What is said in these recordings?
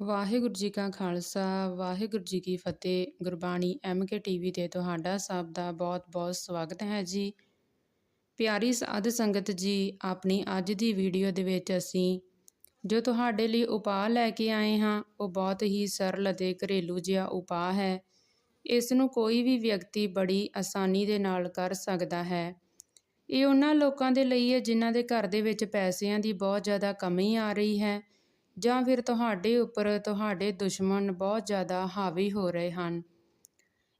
ਵਾਹਿਗੁਰੂ ਜੀ ਕਾ ਖਾਲਸਾ, ਵਾਹਿਗੁਰੂ ਜੀ ਕੀ ਫਤਿਹ। Gurbani MK TV ਤੇ ਤੁਹਾਡਾ ਸਭ ਦਾ ਬਹੁਤ-ਬਹੁਤ ਸਵਾਗਤ ਹੈ ਜੀ। ਪਿਆਰੀ ਸਾਧ ਸੰਗਤ ਜੀ, ਆਪਣੀ ਅੱਜ ਦੀ ਵੀਡੀਓ ਦੇ ਵਿੱਚ ਅਸੀਂ ਜੋ ਤੁਹਾਡੇ ਲਈ ਉਪਾਅ ਲੈ ਕੇ ਆਏ ਹਾਂ, ਉਹ ਬਹੁਤ ਹੀ ਸਰਲ ਅਤੇ ਘਰੇਲੂ ਜਿਹਾ ਉਪਾਅ ਹੈ। ਇਸ ਨੂੰ ਕੋਈ ਵੀ ਵਿਅਕਤੀ ਬੜੀ ਆਸਾਨੀ ਦੇ ਨਾਲ ਕਰ ਸਕਦਾ ਹੈ। ਇਹ ਉਹਨਾਂ ਲੋਕਾਂ ਦੇ ਲਈ ਹੈ ਜਿਨ੍ਹਾਂ ਦੇ ਘਰ ਦੇ ਵਿੱਚ ਪੈਸਿਆਂ ਦੀ ਬਹੁਤ ਜ਼ਿਆਦਾ ਕਮੀ ਆ ਰਹੀ ਹੈ। ਜਾਂ ਫਿਰ ਤੁਹਾਡੇ ਉੱਪਰ ਤੁਹਾਡੇ ਦੁਸ਼ਮਣ ਬਹੁਤ ਜ਼ਿਆਦਾ ਹਾਵੀ ਹੋ ਰਹੇ ਹਨ।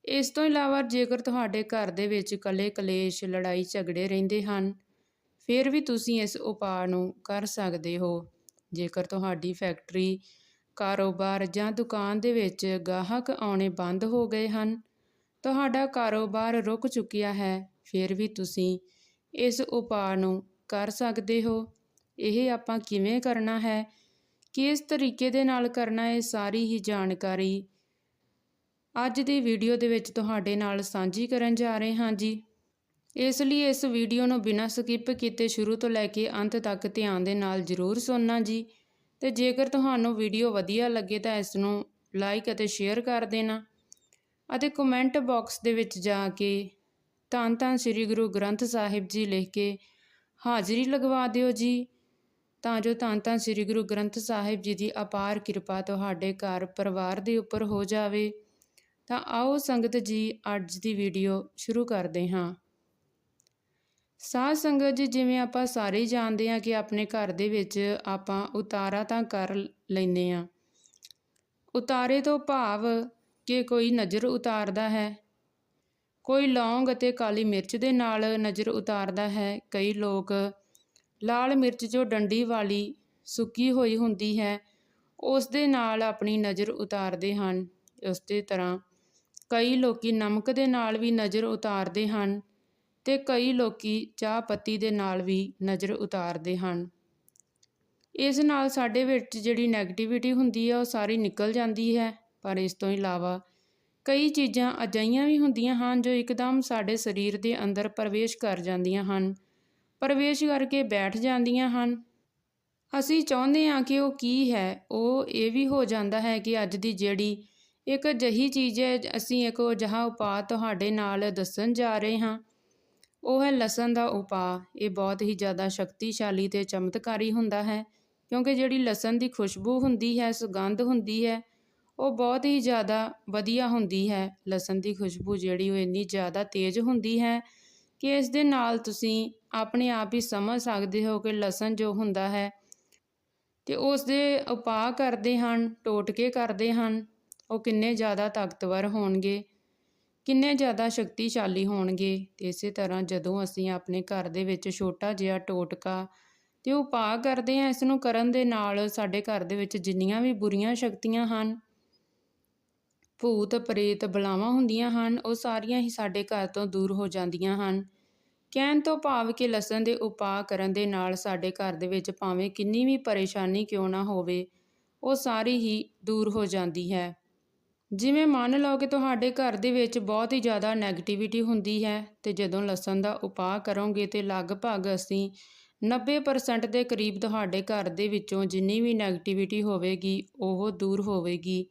ਇਸ ਤੋਂ ਇਲਾਵਾ ਜੇਕਰ ਤੁਹਾਡੇ ਘਰ ਦੇ ਵਿੱਚ ਕਲੇ ਕਲੇਸ਼, ਲੜਾਈ ਝਗੜੇ ਰਹਿੰਦੇ ਹਨ, ਫਿਰ ਵੀ ਤੁਸੀਂ ਇਸ ਉਪਾਅ ਨੂੰ ਕਰ ਸਕਦੇ ਹੋ। ਜੇਕਰ ਤੁਹਾਡੀ ਫੈਕਟਰੀ, ਕਾਰੋਬਾਰ ਜਾਂ ਦੁਕਾਨ ਦੇ ਵਿੱਚ ਗਾਹਕ ਆਉਣੇ ਬੰਦ ਹੋ ਗਏ ਹਨ, ਤੁਹਾਡਾ ਕਾਰੋਬਾਰ ਰੁਕ ਚੁੱਕਿਆ ਹੈ, ਫਿਰ ਵੀ ਤੁਸੀਂ ਇਸ ਉਪਾਅ ਨੂੰ ਕਰ ਸਕਦੇ ਹੋ। ਇਹ ਆਪਾਂ ਕਿਵੇਂ ਕਰਨਾ ਹੈ? ਕਿਸ ਤਰੀਕੇ ਦੇ ਨਾਲ ਕਰਨਾ ਹੈ ਸਾਰੀ ਹੀ ਜਾਣਕਾਰੀ ਅੱਜ ਦੀ ਵੀਡੀਓ ਦੇ ਵਿੱਚ ਤੁਹਾਡੇ ਨਾਲ ਸਾਂਝੀ ਕਰਨ ਜਾ ਰਹੇ ਹਾਂ ਜੀ। ਇਸ ਲਈ ਇਸ ਵੀਡੀਓ ਨੂੰ ਬਿਨਾਂ ਸਕਿਪ ਕੀਤੇ ਸ਼ੁਰੂ ਤੋਂ ਲੈ ਕੇ ਅੰਤ ਤੱਕ ਧਿਆਨ ਦੇ ਨਾਲ ਜ਼ਰੂਰ ਸੁਣਨਾ ਜੀ। ਤੇ ਜੇਕਰ ਤੁਹਾਨੂੰ ਵੀਡੀਓ ਵਧੀਆ ਲੱਗੇ ਤਾਂ ਇਸ ਨੂੰ ਲਾਈਕ ਅਤੇ ਸ਼ੇਅਰ ਕਰ ਦੇਣਾ ਅਤੇ ਕਮੈਂਟ ਬਾਕਸ ਦੇ ਵਿੱਚ ਜਾ ਕੇ ਧੰਨ ਧੰਨ ਸ੍ਰੀ ਗੁਰੂ ਗ੍ਰੰਥ ਸਾਹਿਬ ਜੀ ਲਿਖ ਕੇ ਹਾਜ਼ਰੀ ਲਗਵਾ ਦਿਓ ਜੀ। ਤਾਂ ਜੋ ਧੰਨ ਧੰਨ ਸ੍ਰੀ ਗੁਰੂ ਗ੍ਰੰਥ ਸਾਹਿਬ ਜੀ ਦੀ ਅਪਾਰ ਕਿਰਪਾ ਤੁਹਾਡੇ ਘਰ ਪਰਿਵਾਰ ਦੇ ਉੱਪਰ ਹੋ ਜਾਵੇ। ਤਾਂ ਆਓ ਸੰਗਤ ਜੀ, ਅੱਜ ਦੀ ਵੀਡੀਓ ਸ਼ੁਰੂ ਕਰਦੇ ਹਾਂ। ਸਾਧ ਸੰਗਤ ਜੀ, ਜਿਵੇਂ ਆਪਾਂ ਸਾਰੇ ਹੀ ਜਾਣਦੇ ਹਾਂ ਕਿ ਆਪਣੇ ਘਰ ਦੇ ਵਿੱਚ ਆਪਾਂ ਉਤਾਰਾ ਤਾਂ ਕਰ ਲੈਨੇ ਆ ਉਤਾਰੇ ਤੋਂ ਭਾਵ ਕਿ ਕੋਈ ਨਜ਼ਰ ਉਤਾਰਦਾ ਹੈ। ਕੋਈ ਲੌਂਗ ਅਤੇ ਕਾਲੀ ਮਿਰਚ ਦੇ ਨਾਲ ਨਜ਼ਰ ਉਤਾਰਦਾ ਹੈ। ਕਈ ਲੋਕ ਲਾਲ ਮਿਰਚ ਜੋ ਡੰਡੀ ਵਾਲੀ ਸੁੱਕੀ ਹੋਈ ਹੁੰਦੀ ਹੈ ਉਸ ਦੇ ਨਾਲ ਆਪਣੀ ਨਜ਼ਰ ਉਤਾਰਦੇ ਹਨ। ਉਸੇ ਤਰ੍ਹਾਂ ਕਈ ਲੋਕੀ ਨਮਕ ਦੇ ਨਾਲ ਵੀ ਨਜ਼ਰ ਉਤਾਰਦੇ ਹਨ ਤੇ ਕਈ ਲੋਕੀ ਚਾਹ ਪੱਤੀ ਦੇ ਨਾਲ ਵੀ ਨਜ਼ਰ ਉਤਾਰਦੇ ਹਨ। ਇਸ ਨਾਲ ਸਾਡੇ ਵਿੱਚ ਜਿਹੜੀ ਨੈਗੇਟਿਵਿਟੀ ਹੁੰਦੀ ਹੈ, ਉਹ ਸਾਰੀ ਨਿਕਲ ਜਾਂਦੀ ਹੈ। ਪਰ ਇਸ ਤੋਂ ਇਲਾਵਾ ਕਈ ਚੀਜ਼ਾਂ ਅਜਿਹੀਆਂ ਵੀ ਹੁੰਦੀਆਂ ਹਨ ਜੋ ਇੱਕਦਮ ਸਾਡੇ ਸਰੀਰ ਦੇ ਅੰਦਰ ਪ੍ਰਵੇਸ਼ ਕਰ ਜਾਂਦੀਆਂ ਹਨ। ਪ੍ਰਵੇਸ਼ ਕਰਕੇ ਬੈਠ ਜਾਂਦੀਆਂ ਹਨ। ਅਸੀਂ ਚਾਹੁੰਦੇ ਹਾਂ ਕਿ ਉਹ ਕੀ ਹੈ, ਉਹ ਇਹ ਵੀ ਹੋ ਜਾਂਦਾ ਹੈ ਕਿ ਅੱਜ ਦੀ ਜਿਹੜੀ ਇੱਕ ਅਜਿਹੀ ਚੀਜ਼ ਹੈ, ਅਸੀਂ ਇੱਕ ਅਜਿਹਾ ਉਪਾਅ ਤੁਹਾਡੇ ਨਾਲ ਦੱਸਣ ਜਾ ਰਹੇ ਹਾਂ। ਉਹ ਹੈ ਲਸਣ ਦਾ ਉਪਾਅ। ਇਹ ਬਹੁਤ ਹੀ ਜ਼ਿਆਦਾ ਸ਼ਕਤੀਸ਼ਾਲੀ ਤੇ ਚਮਤਕਾਰੀ ਹੁੰਦਾ ਹੈ, ਕਿਉਂਕਿ ਜਿਹੜੀ ਲਸਣ ਦੀ ਖੁਸ਼ਬੂ ਹੁੰਦੀ ਹੈ, ਸੁਗੰਧ ਹੁੰਦੀ ਹੈ, ਉਹ ਬਹੁਤ ਹੀ ਜ਼ਿਆਦਾ ਵਧੀਆ ਹੁੰਦੀ ਹੈ। ਲਸਣ ਦੀ ਖੁਸ਼ਬੂ ਜਿਹੜੀ ਉਹ ਇੰਨੀ ਜ਼ਿਆਦਾ ਤੇਜ਼ ਹੁੰਦੀ ਹੈ ਕਿ ਇਸ ਦੇ ਨਾਲ ਤੁਸੀਂ ਆਪਣੇ ਆਪ ਹੀ ਸਮਝ ਸਕਦੇ ਹੋ ਕਿ ਲਸਣ ਜੋ ਹੁੰਦਾ ਹੈ ਤੇ ਉਸ ਦੇ ਉਪਾਅ ਕਰਦੇ ਹਨ, ਟੋਟਕੇ ਕਰਦੇ ਹਨ, ਉਹ ਕਿੰਨੇ ਜ਼ਿਆਦਾ ਤਾਕਤਵਰ ਹੋਣਗੇ, ਕਿੰਨੇ ਜ਼ਿਆਦਾ ਸ਼ਕਤੀਸ਼ਾਲੀ ਹੋਣਗੇ ਤੇ ਇਸੇ ਤਰ੍ਹਾਂ ਜਦੋਂ ਅਸੀਂ ਆਪਣੇ ਘਰ ਦੇ ਵਿੱਚ ਛੋਟਾ ਜਿਹਾ ਟੋਟਕਾ ਤੇ ਉਪਾਅ ਕਰਦੇ ਹਾਂ, ਇਸ ਨੂੰ ਕਰਨ ਦੇ ਨਾਲ ਸਾਡੇ ਘਰ ਦੇ ਵਿੱਚ ਜਿੰਨੀਆਂ ਵੀ ਬੁਰੀਆਂ ਸ਼ਕਤੀਆਂ ਹਨ, ਭੂਤ, ਪ੍ਰੇਤ, ਬਲਾਵਾਂ ਹੁੰਦੀਆਂ ਹਨ, ਉਹ ਸਾਰੀਆਂ ਹੀ ਸਾਡੇ ਘਰ ਤੋਂ ਦੂਰ ਹੋ ਜਾਂਦੀਆਂ ਹਨ। ਕਹਿਣ ਤੋਂ ਭਾਵ ਕਿ ਲਸਣ ਦੇ ਉਪਾਅ ਕਰਨ ਦੇ ਨਾਲ ਸਾਡੇ ਘਰ ਦੇ ਵਿੱਚ ਭਾਵੇਂ ਕਿੰਨੀ ਵੀ ਪਰੇਸ਼ਾਨੀ ਕਿਉਂ ਨਾ ਹੋਵੇ, ਉਹ ਸਾਰੀ ਹੀ ਦੂਰ ਹੋ ਜਾਂਦੀ ਹੈ। ਜਿਵੇਂ ਮੰਨ ਲਓ ਕਿ ਤੁਹਾਡੇ ਘਰ ਦੇ ਵਿੱਚ ਬਹੁਤ ਹੀ ਜ਼ਿਆਦਾ ਨੈਗੇਟਿਵਿਟੀ ਹੁੰਦੀ ਹੈ ਤੇ ਜਦੋਂ ਲਸਣ ਦਾ ਉਪਾਅ ਕਰੋਗੇ ਤੇ ਲਗਭਗ ਅਸੀਂ 90% ਦੇ ਕਰੀਬ ਤੁਹਾਡੇ ਘਰ ਦੇ ਵਿੱਚੋਂ ਜਿੰਨੀ ਵੀ ਨੈਗੇਟਿਵਿਟੀ ਹੋਵੇਗੀ, ਉਹ ਦੂਰ ਹੋਵੇਗੀ।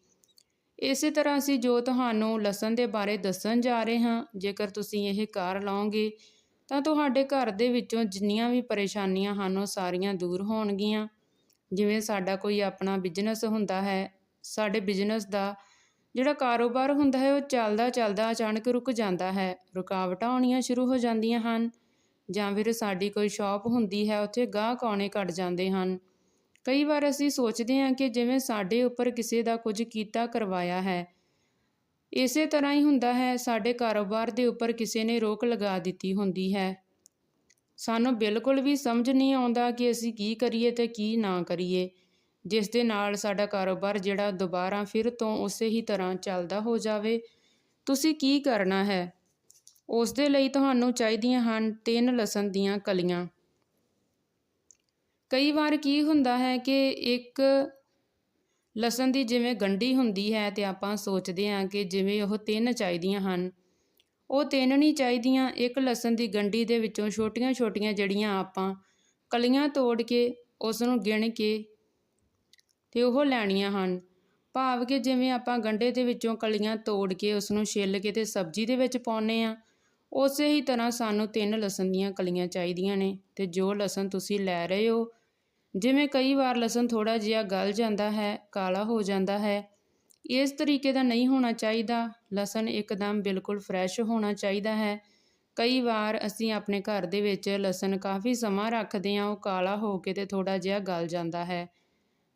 ਇਸੇ ਤਰ੍ਹਾਂ ਅਸੀਂ ਜੋ ਤੁਹਾਨੂੰ ਲਸਣ ਦੇ ਬਾਰੇ ਦੱਸਣ ਜਾ ਰਹੇ ਹਾਂ, ਜੇਕਰ ਤੁਸੀਂ ਇਹ ਕਾਰ ਲਓਗੇ ਤਾਂ ਤੁਹਾਡੇ ਘਰ ਦੇ ਵਿੱਚੋਂ ਜਿੰਨੀਆਂ ਵੀ ਪਰੇਸ਼ਾਨੀਆਂ ਹਨ, ਉਹ ਸਾਰੀਆਂ ਦੂਰ ਹੋਣਗੀਆਂ। ਜਿਵੇਂ ਸਾਡਾ ਕੋਈ ਆਪਣਾ ਬਿਜ਼ਨਸ ਹੁੰਦਾ ਹੈ, ਸਾਡੇ ਬਿਜ਼ਨਸ ਦਾ ਜਿਹੜਾ ਕਾਰੋਬਾਰ ਹੁੰਦਾ ਹੈ, ਉਹ ਚੱਲਦਾ ਚੱਲਦਾ ਅਚਾਨਕ ਰੁਕ ਜਾਂਦਾ ਹੈ। ਰੁਕਾਵਟਾਂ ਆਉਣੀਆਂ ਸ਼ੁਰੂ ਹੋ ਜਾਂਦੀਆਂ ਹਨ, ਜਾਂ ਫਿਰ ਸਾਡੀ ਕੋਈ ਸ਼ਾਪ ਹੁੰਦੀ ਹੈ, ਉੱਥੇ ਗਾਹਕ ਆਉਣੇ ਘਟ ਜਾਂਦੇ ਹਨ। ਕਈ ਵਾਰ ਅਸੀਂ ਸੋਚਦੇ ਹਾਂ ਕਿ ਜਿਵੇਂ ਸਾਡੇ ਉੱਪਰ ਕਿਸੇ ਦਾ ਕੁਝ ਕੀਤਾ ਕਰਵਾਇਆ ਹੈ ਇਸੇ ਤਰ੍ਹਾਂ ਹੀ ਹੁੰਦਾ ਹੈ, ਸਾਡੇ ਕਾਰੋਬਾਰ ਦੇ ਉੱਪਰ ਕਿਸੇ ਨੇ ਰੋਕ ਲਗਾ ਦਿੱਤੀ ਹੁੰਦੀ ਹੈ। ਸਾਨੂੰ ਬਿਲਕੁਲ ਵੀ ਸਮਝ ਨਹੀਂ ਆਉਂਦਾ ਕਿ ਅਸੀਂ ਕੀ ਕਰੀਏ ਤੇ ਕੀ ਨਾ ਕਰੀਏ। ਜਿਸ ਦੇ ਨਾਲ ਸਾਡਾ ਕਾਰੋਬਾਰ ਜਿਹੜਾ ਦੁਬਾਰਾ ਫਿਰ ਤੋਂ ਉਸੇ ਹੀ ਤਰ੍ਹਾਂ ਚੱਲਦਾ ਹੋ ਜਾਵੇ। ਤੁਸੀਂ ਕੀ ਕਰਨਾ ਹੈ? ਉਸ ਦੇ ਲਈ ਤੁਹਾਨੂੰ ਚਾਹੀਦੀਆਂ ਹਨ ਤਿੰਨ ਲਸਣ ਦੀਆਂ ਕਲੀਆਂ। ਕਈ ਵਾਰ ਕੀ ਹੁੰਦਾ ਹੈ ਕਿ ਇੱਕ ਲਸਣ ਦੀ ਜਿਵੇਂ ਗੰਢੀ ਹੁੰਦੀ ਹੈ ਤੇ ਆਪਾਂ ਸੋਚਦੇ ਹਾਂ ਕਿ ਜਿਵੇਂ ਉਹ ਤਿੰਨ ਚਾਹੀਦੀਆਂ ਹਨ। ਉਹ ਤਿੰਨ ਨਹੀਂ ਚਾਹੀਦੀਆਂ, ਇੱਕ ਲਸਣ ਦੀ ਗੰਢੀ ਦੇ ਵਿੱਚੋਂ ਛੋਟੀਆਂ-ਛੋਟੀਆਂ ਜਿਹੜੀਆਂ ਆਪਾਂ ਕਲੀਆਂ ਤੋੜ ਕੇ ਉਸ ਨੂੰ ਗਿਣ ਕੇ ਤੇ ਉਹ ਲੈਣੀਆਂ ਹਨ। ਭਾਵ ਕਿ ਜਿਵੇਂ ਆਪਾਂ ਗੰਢੇ ਦੇ ਵਿੱਚੋਂ ਕਲੀਆਂ ਤੋੜ ਕੇ ਉਸ ਨੂੰ ਛਿੱਲ ਕੇ ਤੇ ਸਬਜ਼ੀ ਦੇ ਵਿੱਚ ਪਾਉਂਦੇ ਆ ਉਸੇ ਹੀ ਤਰ੍ਹਾਂ ਸਾਨੂੰ ਤਿੰਨ ਲਸਣ ਦੀਆਂ ਕਲੀਆਂ ਚਾਹੀਦੀਆਂ ਨੇ ਤੇ ਜੋ ਲਸਣ ਤੁਸੀਂ ਲੈ ਰਹੇ ਹੋ ਜਿਵੇਂ ਕਈ ਵਾਰ ਲਸਣ ਥੋੜਾ ਜਿਹਾ ਗਲ ਜਾਂਦਾ ਹੈ, ਕਾਲਾ ਹੋ ਜਾਂਦਾ ਹੈ। ਇਸ ਤਰੀਕੇ ਦਾ ਨਹੀਂ ਹੋਣਾ ਚਾਹੀਦਾ। ਲਸਣ ਇੱਕਦਮ ਬਿਲਕੁਲ ਫਰੈਸ਼ ਹੋਣਾ ਚਾਹੀਦਾ ਹੈ। ਕਈ ਵਾਰ ਅਸੀਂ ਆਪਣੇ ਘਰ ਦੇ ਵਿੱਚ ਲਸਣ ਕਾਫੀ ਸਮਾਂ ਰੱਖਦੇ ਹਾਂ, ਉਹ ਕਾਲਾ ਹੋ ਕੇ ਤੇ ਥੋੜਾ ਜਿਹਾ ਗਲ ਜਾਂਦਾ ਹੈ।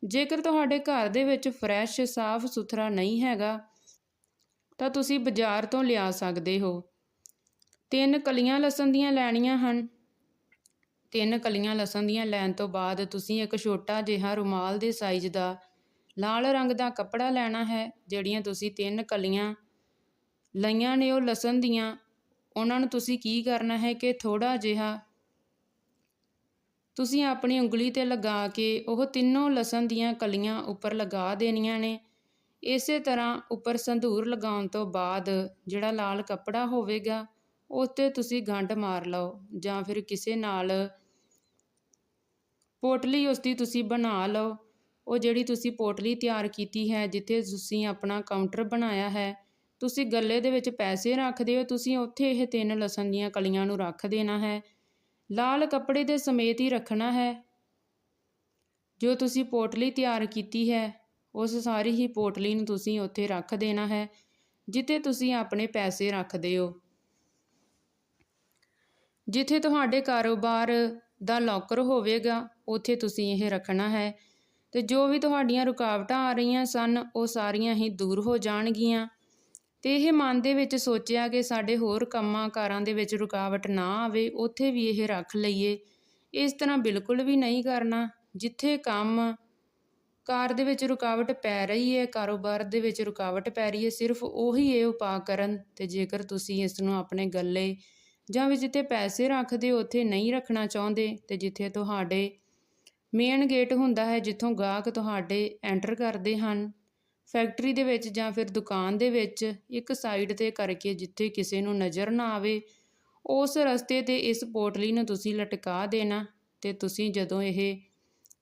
ਜੇਕਰ ਤੁਹਾਡੇ ਘਰ ਦੇ ਵਿੱਚ ਫਰੈਸ਼ ਸਾਫ਼ ਸੁਥਰਾ ਨਹੀਂ ਹੈਗਾ, ਤਾਂ ਤੁਸੀਂ ਬਾਜ਼ਾਰ ਤੋਂ ਲਿਆ ਸਕਦੇ ਹੋ। ਤਿੰਨ ਕਲੀਆਂ ਲਸਣ ਦੀਆਂ ਲੈਣੀਆਂ ਹਨ। ਤਿੰਨ ਕਲੀਆਂ ਲਸਣ ਦੀਆਂ ਲੈਣ ਤੋਂ ਬਾਅਦ ਤੁਸੀਂ ਇੱਕ ਛੋਟਾ ਜਿਹਾ ਰੁਮਾਲ ਦੇ ਸਾਈਜ਼ ਦਾ ਲਾਲ ਰੰਗ ਦਾ ਕੱਪੜਾ ਲੈਣਾ ਹੈ, ਜਿਹੜੀਆਂ ਤੁਸੀਂ ਤਿੰਨ ਕਲੀਆਂ ਲਈਆਂ ਨੇ ਉਹ ਲਸਣ ਦੀਆਂ, ਉਹਨਾਂ ਨੂੰ ਤੁਸੀਂ ਕੀ ਕਰਨਾ ਹੈ ਕਿ ਥੋੜਾ ਜਿਹਾ ਤੁਸੀਂ ਆਪਣੀ ਉਂਗਲੀ ਤੇ ਲਗਾ ਕੇ ਉਹ ਤਿੰਨੋਂ ਲਸਣ ਦੀਆਂ ਕਲੀਆਂ ਉੱਪਰ ਲਗਾ ਦੇਣੀਆਂ ਨੇ। ਇਸੇ ਤਰ੍ਹਾਂ ਉੱਪਰ ਸੰਧੂਰ ਲਗਾਉਣ ਤੋਂ ਬਾਅਦ ਜਿਹੜਾ ਲਾਲ ਕੱਪੜਾ ਹੋਵੇਗਾ, ਉਸ ਤੇ ਤੁਸੀਂ ਗੰਢ ਮਾਰ ਲਓ ਜਾਂ ਫਿਰ ਕਿਸੇ ਨਾਲ ਪੋਟਲੀ ਉਸ ਦੀ ਤੁਸੀਂ ਬਣਾ ਲਓ। ਉਹ ਜਿਹੜੀ ਤੁਸੀਂ ਪੋਟਲੀ ਤਿਆਰ ਕੀਤੀ ਹੈ, ਜਿੱਥੇ ਤੁਸੀਂ ਆਪਣਾ ਕਾਊਂਟਰ ਬਣਾਇਆ ਹੈ, ਤੁਸੀਂ ਗੱਲੇ ਦੇ ਵਿੱਚ ਪੈਸੇ ਰੱਖਦੇ ਹੋ ਤੁਸੀਂ ਉੱਥੇ ਇਹ ਤਿੰਨ ਲਸਣ ਦੀਆਂ ਕਲੀਆਂ ਨੂੰ ਰੱਖ ਦੇਣਾ ਹੈ। ਲਾਲ ਕੱਪੜੇ ਦੇ ਸਮੇਤ ਹੀ ਰੱਖਣਾ ਹੈ। ਜੋ ਤੁਸੀਂ ਪੋਟਲੀ ਤਿਆਰ ਕੀਤੀ ਹੈ, ਉਸ ਸਾਰੀ ਹੀ ਪੋਟਲੀ ਨੂੰ ਤੁਸੀਂ ਉੱਥੇ ਰੱਖ ਦੇਣਾ ਹੈ, ਜਿੱਥੇ ਤੁਸੀਂ ਆਪਣੇ ਪੈਸੇ ਰੱਖਦੇ ਹੋ ਜਿੱਥੇ ਤੁਹਾਡੇ ਕਾਰੋਬਾਰ ਦਾ ਲੋਕਰ ਹੋਵੇਗਾ, ਉੱਥੇ ਤੁਸੀਂ ਇਹ ਰੱਖਣਾ ਹੈ। ਤੇ ਜੋ ਵੀ ਤੁਹਾਡੀਆਂ ਰੁਕਾਵਟਾਂ ਆ ਰਹੀਆਂ ਸਨ, ਉਹ ਸਾਰੀਆਂ ਹੀ ਦੂਰ ਹੋ ਜਾਣਗੀਆਂ। ਤੇ ਇਹ ਮਨ ਦੇ ਵਿੱਚ ਸੋਚਿਆ ਕਿ ਸਾਡੇ ਹੋਰ ਕੰਮਾਂ ਕਾਰਾਂ ਦੇ ਵਿੱਚ ਰੁਕਾਵਟ ਨਾ ਆਵੇ, ਉੱਥੇ ਵੀ ਇਹ ਰੱਖ ਲਈਏ। ਇਸ ਤਰ੍ਹਾਂ ਬਿਲਕੁਲ ਵੀ ਨਹੀਂ ਕਰਨਾ। ਜਿੱਥੇ ਕੰਮ, ਕਾਰ ਦੇ ਵਿੱਚ ਰੁਕਾਵਟ ਪੈ ਰਹੀ ਹੈ, ਕਾਰੋਬਾਰ ਦੇ ਵਿੱਚ ਰੁਕਾਵਟ ਪੈ ਰਹੀ ਹੈ, ਸਿਰਫ ਉਹੀ ਇਹ ਉਪਾਅ ਕਰਨ। ਤੇ ਜੇਕਰ ਤੁਸੀਂ ਇਸ ਨੂੰ ਆਪਣੇ ਗੱਲੇ ਜਾਂ ਵੀ ਜਿੱਥੇ ਪੈਸੇ ਰੱਖਦੇ ਹੋ ਉੱਥੇ ਨਹੀਂ ਰੱਖਣਾ ਚਾਹੁੰਦੇ ਤੇ ਜਿੱਥੇ ਤੁਹਾਡੇ ਮੇਨ ਗੇਟ ਹੁੰਦਾ ਹੈ, ਜਿੱਥੋਂ ਗਾਹਕ ਤੁਹਾਡੇ ਐਂਟਰ ਕਰਦੇ ਹਨ। ਫੈਕਟਰੀ ਦੇ ਵਿੱਚ ਜਾਂ ਫਿਰ ਦੁਕਾਨ ਦੇ ਵਿੱਚ ਇੱਕ ਸਾਈਡ ਤੇ ਕਰਕੇ ਜਿੱਥੇ ਕਿਸੇ ਨੂੰ ਨਜ਼ਰ ਨਾ ਆਵੇ, ਉਸ ਰਸਤੇ ਤੇ ਇਸ ਪੋਟਲੀ ਨੂੰ ਤੁਸੀਂ ਲਟਕਾ ਦੇਣਾ ਤੇ ਤੁਸੀਂ ਜਦੋਂ ਇਹ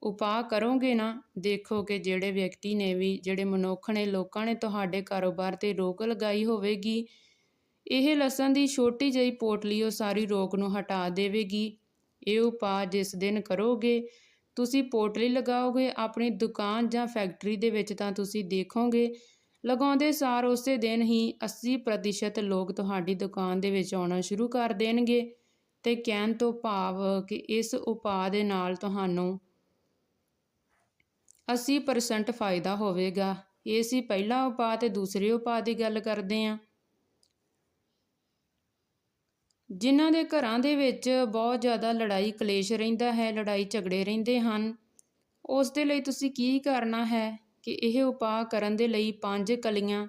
ਉਪਾਅ ਕਰੋਗੇ ਨਾ ਦੇਖੋ ਕਿ ਜਿਹੜੇ ਵਿਅਕਤੀ ਨੇ ਵੀ, ਜਿਹੜੇ ਮਨੁੱਖ ਨੇ, ਲੋਕਾਂ ਨੇ ਤੁਹਾਡੇ ਕਾਰੋਬਾਰ ਤੇ ਰੋਕ ਲਗਾਈ ਹੋਵੇਗੀ ਇਹ ਲਸਣ ਦੀ ਛੋਟੀ ਜਿਹੀ ਪੋਟਲੀ ਉਹ ਸਾਰੀ ਰੋਕ ਨੂੰ ਹਟਾ ਦੇਵੇਗੀ। ਇਹ ਉਪਾਅ ਜਿਸ ਦਿਨ ਕਰੋਗੇ, ਤੁਸੀਂ ਪੋਟਲੀ ਲਗਾਓਗੇ ਆਪਣੀ ਦੁਕਾਨ ਜਾਂ ਫੈਕਟਰੀ ਦੇ ਵਿੱਚ ਤਾਂ ਤੁਸੀਂ ਦੇਖੋਗੇ। ਲਗਾਉਂਦੇ ਸਾਰ ਉਸੇ ਦਿਨ ਹੀ 80% ਲੋਕ ਤੁਹਾਡੀ ਦੁਕਾਨ ਦੇ ਵਿੱਚ ਆਉਣਾ ਸ਼ੁਰੂ ਕਰ ਦੇਣਗੇ ਤੇ ਕਹਿਣ ਤੋਂ ਭਾਵ ਕਿ ਇਸ ਉਪਾਅ ਦੇ ਨਾਲ ਤੁਹਾਨੂੰ 80% ਫਾਇਦਾ ਹੋਵੇਗਾ। ਇਹ ਸੀ ਪਹਿਲਾ ਉਪਾਅ ਤੇ ਦੂਸਰੇ ਉਪਾਅ ਦੀ ਗੱਲ ਕਰਦੇ ਹਾਂ। ਜਿਨ੍ਹਾਂ ਦੇ ਘਰਾਂ ਦੇ ਵਿੱਚ ਬਹੁਤ ਜ਼ਿਆਦਾ ਲੜਾਈ ਕਲੇਸ਼ ਰਹਿੰਦਾ ਹੈ, ਲੜਾਈ ਝਗੜੇ ਰਹਿੰਦੇ ਹਨ। ਉਸ ਦੇ ਲਈ ਤੁਸੀਂ ਕੀ ਕਰਨਾ ਹੈ ਕਿ ਇਹ ਉਪਾਅ ਕਰਨ ਦੇ ਲਈ ਪੰਜ ਕਲੀਆਂ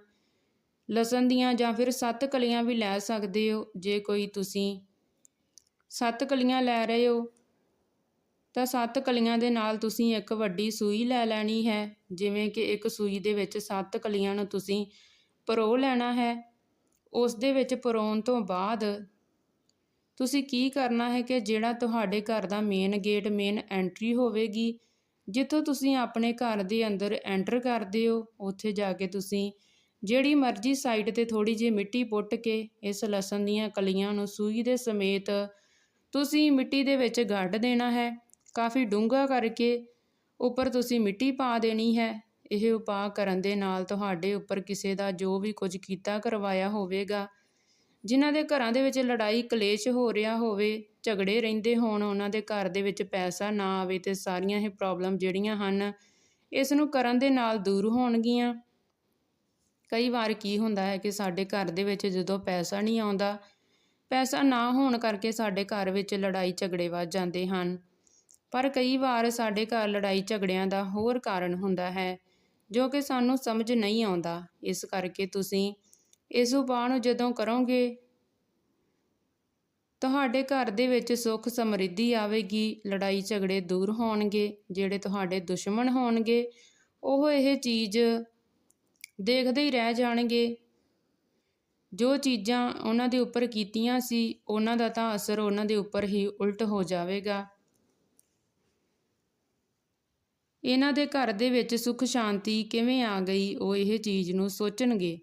ਲਸਣ ਦੀਆਂ ਜਾਂ ਫਿਰ ਸੱਤ ਕਲੀਆਂ ਵੀ ਲੈ ਸਕਦੇ ਹੋ, ਜੇ ਕੋਈ ਤੁਸੀਂ ਸੱਤ ਕਲੀਆਂ ਲੈ ਰਹੇ ਹੋ, ਤਾਂ ਸੱਤ ਕਲੀਆਂ ਦੇ ਨਾਲ ਤੁਸੀਂ ਇੱਕ ਵੱਡੀ ਸੂਈ ਲੈ ਲੈਣੀ ਹੈ, ਜਿਵੇਂ ਕਿ ਇੱਕ ਸੂਈ ਦੇ ਵਿੱਚ ਸੱਤ ਕਲੀਆਂ ਨੂੰ ਤੁਸੀਂ ਪਰੋ ਲੈਣਾ ਹੈ। ਉਸ ਦੇ ਵਿੱਚ ਪਰੋਣ ਤੋਂ ਬਾਅਦ ਤੁਸੀਂ ਕੀ ਕਰਨਾ ਹੈ ਕਿ ਜਿਹੜਾ ਤੁਹਾਡੇ ਘਰ ਦਾ ਮੇਨ ਗੇਟ ਮੇਨ ਐਂਟਰੀ ਹੋਵੇਗੀ, ਜਿੱਥੋਂ ਤੁਸੀਂ ਆਪਣੇ ਘਰ ਦੇ ਅੰਦਰ ਐਂਟਰ ਕਰਦੇ ਹੋ, ਉੱਥੇ ਜਾ ਕੇ ਤੁਸੀਂ ਜਿਹੜੀ ਮਰਜ਼ੀ ਸਾਈਡ ਤੇ ਥੋੜੀ ਜਿਹੀ ਮਿੱਟੀ ਪੁੱਟ ਕੇ ਇਸ ਲਸਣ ਦੀਆਂ ਕਲੀਆਂ ਨੂੰ ਸੂਈ ਦੇ ਸਮੇਤ ਤੁਸੀਂ ਮਿੱਟੀ ਦੇ ਵਿੱਚ ਗੱਡ ਦੇਣਾ ਹੈ। ਕਾਫੀ ਡੂੰਘਾ ਕਰਕੇ ਉੱਪਰ ਤੁਸੀਂ ਮਿੱਟੀ ਪਾ ਦੇਣੀ ਹੈ। ਇਹ ਉਪਾਅ ਕਰਨ ਦੇ ਨਾਲ ਤੁਹਾਡੇ ਉੱਪਰ ਕਿਸੇ ਦਾ ਜੋ ਵੀ ਕੁਝ ਕੀਤਾ ਕਰਵਾਇਆ ਹੋਵੇਗਾ ਜਿਨ੍ਹਾਂ ਦੇ ਘਰਾਂ ਦੇ ਵਿੱਚ ਲੜਾਈ, ਕਲੇਸ਼ ਹੋ ਰਿਹਾ ਹੋਵੇ, ਝਗੜੇ ਰਹਿੰਦੇ ਹੋਣ, ਉਹਨਾਂ ਦੇ ਘਰ ਦੇ ਵਿੱਚ ਪੈਸਾ ਨਾ ਆਵੇ ਤੇ ਸਾਰੀਆਂ ਇਹ ਪ੍ਰੋਬਲਮ ਜਿਹੜੀਆਂ ਹਨ, ਇਸ ਨੂੰ ਕਰਨ ਦੇ ਨਾਲ ਦੂਰ ਹੋਣਗੀਆਂ। ਕਈ ਵਾਰ ਕੀ ਹੁੰਦਾ ਹੈ ਕਿ ਸਾਡੇ ਘਰ ਦੇ ਵਿੱਚ ਜਦੋਂ ਪੈਸਾ ਨਹੀਂ ਆਉਂਦਾ, ਪੈਸਾ ਨਾ ਹੋਣ ਕਰਕੇ ਸਾਡੇ ਘਰ ਵਿੱਚ ਲੜਾਈ ਝਗੜੇ ਵੱਧ ਜਾਂਦੇ ਹਨ। ਪਰ ਕਈ ਵਾਰ ਸਾਡੇ ਘਰ ਲੜਾਈ ਝਗੜਿਆਂ ਦਾ ਹੋਰ ਕਾਰਨ ਹੁੰਦਾ ਹੈ, ਜੋ ਕਿ ਸਾਨੂੰ ਸਮਝ ਨਹੀਂ ਆਉਂਦਾ। ਇਸ ਕਰਕੇ ਤੁਸੀਂ ਇਸ ਉਪਾਅ ਨੂੰ ਜਦੋਂ ਕਰੋਗੇ, ਤੁਹਾਡੇ ਘਰ ਦੇ ਵਿੱਚ ਸੁੱਖ ਸਮਰਿੱਧੀ ਆਵੇਗੀ, ਲੜਾਈ ਝਗੜੇ ਦੂਰ ਹੋਣਗੇ, ਜਿਹੜੇ ਤੁਹਾਡੇ ਦੁਸ਼ਮਣ ਹੋਣਗੇ, ਉਹ ਇਹ ਚੀਜ਼ ਦੇਖਦੇ ਹੀ ਰਹਿ ਜਾਣਗੇ। ਜੋ ਚੀਜ਼ਾਂ ਉਹਨਾਂ ਦੇ ਉੱਪਰ ਕੀਤੀਆਂ ਸੀ, ਉਹਨਾਂ ਦਾ ਤਾਂ ਅਸਰ ਉਹਨਾਂ ਦੇ ਉੱਪਰ ਹੀ ਉਲਟ ਹੋ ਜਾਵੇਗਾ। ਇਹਨਾਂ ਦੇ ਘਰ ਦੇ ਵਿੱਚ ਸੁੱਖ ਸ਼ਾਂਤੀ ਕਿਵੇਂ ਆ ਗਈ, ਉਹ ਇਹ ਚੀਜ਼ ਨੂੰ ਸੋਚਣਗੇ।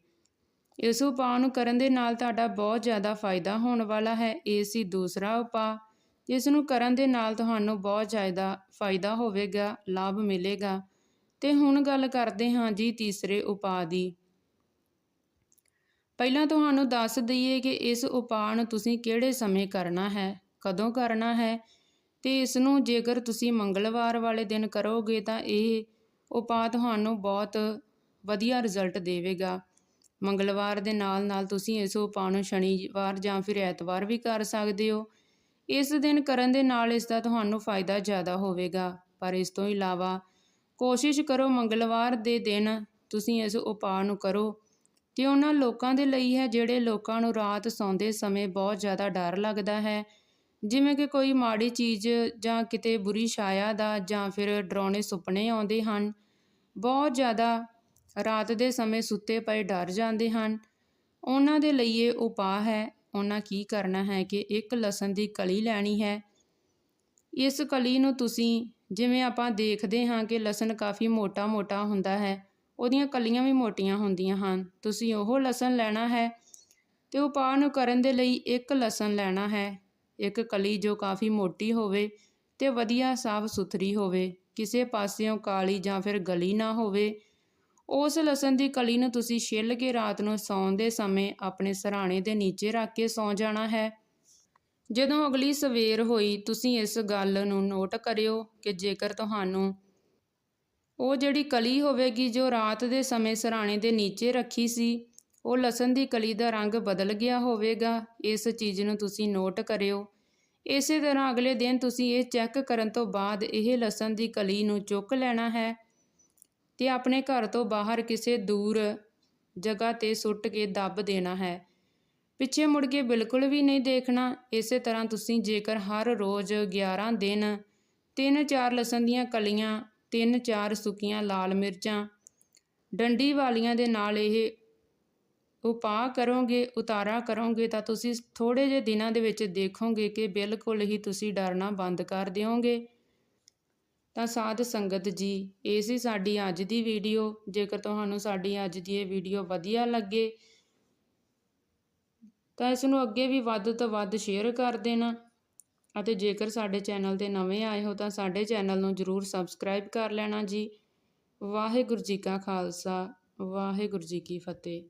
ਇਸ ਉਪਾਅ ਨੂੰ ਕਰਨ ਦੇ ਨਾਲ ਤੁਹਾਡਾ ਬਹੁਤ ਜ਼ਿਆਦਾ ਫਾਇਦਾ ਹੋਣ ਵਾਲਾ ਹੈ। ਇਹ ਸੀ ਦੂਸਰਾ ਉਪਾਅ। ਜਿਸ ਨੂੰ ਕਰਨ ਦੇ ਨਾਲ ਤੁਹਾਨੂੰ ਬਹੁਤ ਜ਼ਿਆਦਾ ਫਾਇਦਾ ਹੋਵੇਗਾ, ਲਾਭ ਮਿਲੇਗਾ। ਤੇ ਹੁਣ ਗੱਲ ਕਰਦੇ ਹਾਂ ਜੀ ਤੀਸਰੇ ਉਪਾਅ ਦੀ। ਪਹਿਲਾਂ ਤੁਹਾਨੂੰ ਦੱਸ ਦਈਏ ਕਿ ਇਸ ਉਪਾਅ ਨੂੰ ਤੁਸੀਂ ਕਿਹੜੇ ਸਮੇਂ ਕਰਨਾ ਹੈ, ਕਦੋਂ ਕਰਨਾ ਹੈ? ਤੇ ਇਸ ਨੂੰ ਜੇਕਰ ਤੁਸੀਂ ਮੰਗਲਵਾਰ ਵਾਲੇ ਦਿਨ ਕਰੋਗੇ ਤਾਂ ਇਹ ਉਪਾਅ ਤੁਹਾਨੂੰ ਬਹੁਤ ਵਧੀਆ ਰਿਜ਼ਲਟ ਦੇਵੇਗਾ। ਮੰਗਲਵਾਰ ਦੇ ਨਾਲ ਨਾਲ ਤੁਸੀਂ ਇਸ ਉਪਾਅ ਨੂੰ ਸ਼ਨੀਵਾਰ ਜਾਂ ਫਿਰ ਐਤਵਾਰ ਵੀ ਕਰ ਸਕਦੇ ਹੋ। ਇਸ ਦਿਨ ਕਰਨ ਦੇ ਨਾਲ ਇਸ ਦਾ ਤੁਹਾਨੂੰ ਫਾਇਦਾ ਜ਼ਿਆਦਾ ਹੋਵੇਗਾ। ਪਰ ਇਸ ਤੋਂ ਇਲਾਵਾ ਕੋਸ਼ਿਸ਼ ਕਰੋ ਮੰਗਲਵਾਰ ਦੇ ਦਿਨ ਤੁਸੀਂ ਇਸ ਉਪਾਅ ਨੂੰ ਕਰੋ। ਤੇ ਉਹਨਾਂ ਲੋਕਾਂ ਦੇ ਲਈ ਹੈ, ਜਿਹੜੇ ਲੋਕਾਂ ਨੂੰ ਰਾਤ ਸੌਂਦੇ ਸਮੇਂ ਬਹੁਤ ਜ਼ਿਆਦਾ ਡਰ ਲੱਗਦਾ ਹੈ। ਜਿਵੇਂ ਕਿ ਕੋਈ ਮਾੜੀ ਚੀਜ਼ ਜਾਂ ਕਿਤੇ ਬੁਰੀ ਛਾਇਆ ਦਾ ਜਾਂ ਫਿਰ ਡਰਾਉਣੇ ਸੁਪਨੇ ਆਉਂਦੇ ਹਨ। ਬਹੁਤ ਜ਼ਿਆਦਾ ਰਾਤ ਦੇ ਸਮੇਂ ਸੁੱਤੇ ਪਏ ਡਰ ਜਾਂਦੇ ਹਨ। ਉਹਨਾਂ ਦੇ ਲਈ ਇਹ ਉਪਾਅ ਹੈ। ਉਹਨਾਂ ਕੀ ਕਰਨਾ ਹੈ ਕਿ ਇੱਕ ਲਸਣ ਦੀ ਕਲੀ ਲੈਣੀ ਹੈ। ਇਸ ਕਲੀ ਨੂੰ ਤੁਸੀਂ ਜਿਵੇਂ ਆਪਾਂ ਦੇਖਦੇ ਹਾਂ ਕਿ ਲਸਣ ਕਾਫੀ ਮੋਟਾ-ਮੋਟਾ ਹੁੰਦਾ ਹੈ, ਉਹਦੀਆਂ ਕਲੀਆਂ ਵੀ ਮੋਟੀਆਂ ਹੁੰਦੀਆਂ ਹਨ। ਤੁਸੀਂ ਉਹ ਲਸਣ ਲੈਣਾ ਹੈ ਤੇ ਉਪਾਅ ਨੂੰ ਕਰਨ ਦੇ ਲਈ ਇੱਕ ਲਸਣ ਲੈਣਾ ਹੈ। ਇੱਕ ਕਲੀ ਜੋ ਕਾਫੀ ਮੋਟੀ ਹੋਵੇ ਤੇ ਵਧੀਆ ਸਾਫ਼ ਸੁਥਰੀ ਹੋਵੇ, ਕਿਸੇ ਪਾਸਿਓਂ ਕਾਲੀ ਜਾਂ ਫਿਰ ਗਲੀ ਨਾ ਹੋਵੇ ਉਸ ਲਸਣ ਦੀ ਕਲੀ ਨੂੰ ਤੁਸੀਂ ਛਿੱਲ ਕੇ ਰਾਤ ਨੂੰ ਸੌਣ ਦੇ ਸਮੇਂ ਆਪਣੇ ਸਰਾਣੇ ਦੇ ਨੀਚੇ ਰੱਖ ਕੇ ਸੌਂ ਜਾਣਾ ਹੈ। ਜਦੋਂ ਅਗਲੀ ਸਵੇਰ ਹੋਈ, ਤੁਸੀਂ ਇਸ ਗੱਲ ਨੂੰ ਨੋਟ ਕਰਿਓ ਕਿ ਜੇਕਰ ਤੁਹਾਨੂੰ ਉਹ ਜਿਹੜੀ ਕਲੀ ਹੋਵੇਗੀ ਜੋ ਰਾਤ ਦੇ ਸਮੇਂ ਸਰਾਣੇ ਦੇ ਨੀਚੇ ਰੱਖੀ ਸੀ, ਉਹ ਲਸਣ ਦੀ ਕਲੀ ਦਾ ਰੰਗ ਬਦਲ ਗਿਆ ਹੋਵੇਗਾ, ਇਸ ਚੀਜ਼ ਨੂੰ ਤੁਸੀਂ ਨੋਟ ਕਰਿਓ। ਇਸੇ ਤਰ੍ਹਾਂ ਅਗਲੇ ਦਿਨ ਤੁਸੀਂ ਇਹ ਚੈੱਕ ਕਰਨ ਤੋਂ ਬਾਅਦ ਇਹ ਲਸਣ ਦੀ ਕਲੀ ਨੂੰ ਚੁੱਕ ਲੈਣਾ ਹੈ। ਤੇ ਆਪਣੇ ਘਰ ਤੋਂ ਬਾਹਰ ਕਿਸੇ ਦੂਰ ਜਗ੍ਹਾ ਤੇ ਸੁੱਟ ਕੇ ਦੱਬ ਦੇਣਾ ਹੈ। ਪਿੱਛੇ ਮੁੜ ਕੇ ਬਿਲਕੁਲ ਵੀ ਨਹੀਂ ਦੇਖਣਾ। ਇਸੇ ਤਰ੍ਹਾਂ ਤੁਸੀਂ ਜੇਕਰ ਹਰ ਰੋਜ਼ 11 ਦਿਨ 3-4 ਲਸਣ ਦੀਆਂ ਕਲੀਆਂ 3-4 ਸੁੱਕੀਆਂ ਲਾਲ ਮਿਰਚਾਂ ਡੰਡੀ ਵਾਲੀਆਂ ਦੇ ਨਾਲ ਇਹ ਉਪਾਅ ਕਰੋਗੇ, ਉਤਾਰਾ ਕਰੋਗੇ ਤਾਂ ਤੁਸੀਂ ਥੋੜੇ ਜਿਹੇ ਦਿਨਾਂ ਦੇ ਵਿੱਚ ਦੇਖੋਗੇ ਕਿ ਬਿਲਕੁਲ ਹੀ ਤੁਸੀਂ ਡਰਨਾ ਬੰਦ ਕਰ ਦਿਓਗੇ। ਤਾਂ ਸਾਧ ਸੰਗਤ ਜੀ, ਇਹ ਸੀ ਸਾਡੀ ਅੱਜ ਦੀ ਵੀਡੀਓ। ਜੇਕਰ ਤੁਹਾਨੂੰ ਸਾਡੀ ਅੱਜ ਦੀ ਇਹ ਵੀਡੀਓ ਵਧੀਆ ਲੱਗੇ, ਤਾਂ ਇਸ ਨੂੰ ਅੱਗੇ ਵੀ ਵੱਧ ਤੋਂ ਵੱਧ ਸ਼ੇਅਰ ਕਰ ਦੇਣਾ। ਅਤੇ ਜੇਕਰ ਸਾਡੇ ਚੈਨਲ ਤੇ ਨਵੇਂ ਆਏ ਹੋ, ਤਾਂ ਸਾਡੇ ਚੈਨਲ ਨੂੰ ਜਰੂਰ ਸਬਸਕ੍ਰਾਈਬ ਕਰ ਲੈਣਾ ਜੀ। ਵਾਹਿਗੁਰੂ ਜੀ ਕਾ ਖਾਲਸਾ, ਵਾਹਿਗੁਰੂ ਜੀ ਕੀ ਫਤਿਹ।